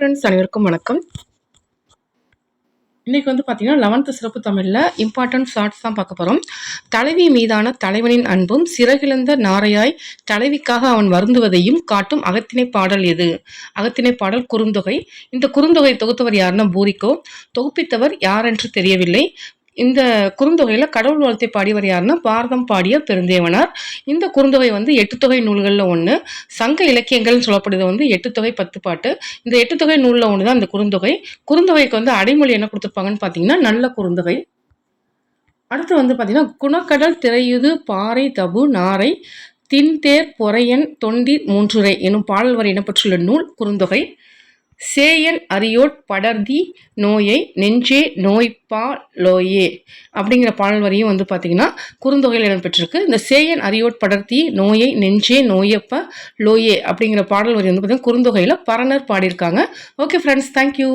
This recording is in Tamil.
ஃப்ரெண்ட்ஸ் அனைவருக்கும் வணக்கம். இன்றைக்கி வந்து பார்த்திங்கன்னா லெவன்த்து சிறப்பு தமிழில் இம்பார்ட்டன்ட் ஷார்ட்ஸ் தான் பார்க்க போகிறோம் தலைவி மீதான தலைவனின் அன்பும் சிறகிழந்த நாரையாய் தலைவிக்காக அவன் வருந்துவதையும் காட்டும் அகத்தினை பாடல் எது? அகத்தினை பாடல் குறுந்தொகை. இந்த குறுந்தொகை தொகுத்தவர் யாருன்னா பூரிக்கோ. தொகுப்பித்தவர் யார் என்று தெரியவில்லை. இந்த குறுந்தொகையில் கடவுள் வாழ்த்தை பாடியவர் யாருன்னா பாரதம் பாடிய பெருந்தேவனார். இந்த குறுந்தொகை வந்து எட்டுத்தொகை நூல்களில் ஒன்று சங்க இலக்கியங்கள்னு சொல்லப்படுது வந்து எட்டுத்தொகை பத்து பாட்டு. இந்த எட்டுத்தொகை நூலில் ஒன்று தான் இந்த குறுந்தொகை. குறுந்தொகைக்கு வந்து அடைமொழி என்ன கொடுத்துருப்பாங்கன்னு பார்த்தீங்கன்னா நல்ல குறுந்தொகை. அடுத்து வந்து பார்த்தீங்கன்னா குணக்கடல் திரையுது பாறை தபு நாரை தின்தேர் பொறையன் தொண்டி மூன்றுரை எனும் பாடல் வரை இடம்பெற்றுள்ள நூல் குறுந்தொகை. சேயன் அரியோட் படர்தி நோயை நெஞ்சே நோய்ப்பா லோயே. அப்படிங்கிற பாடல் வரியும் வந்து பார்த்திங்கன்னா குறுந்தொகையில் இடம்பெற்றிருக்கு. இந்த சேயன் அரியோட் படர்த்தி நோயை நெஞ்சே நோயப்ப லோயே அப்படிங்கிற பாடல் வரி வந்து பார்த்திங்கன்னா குறுந்தொகையில் பரணர் பாடியிருக்காங்க. Okay friends thank you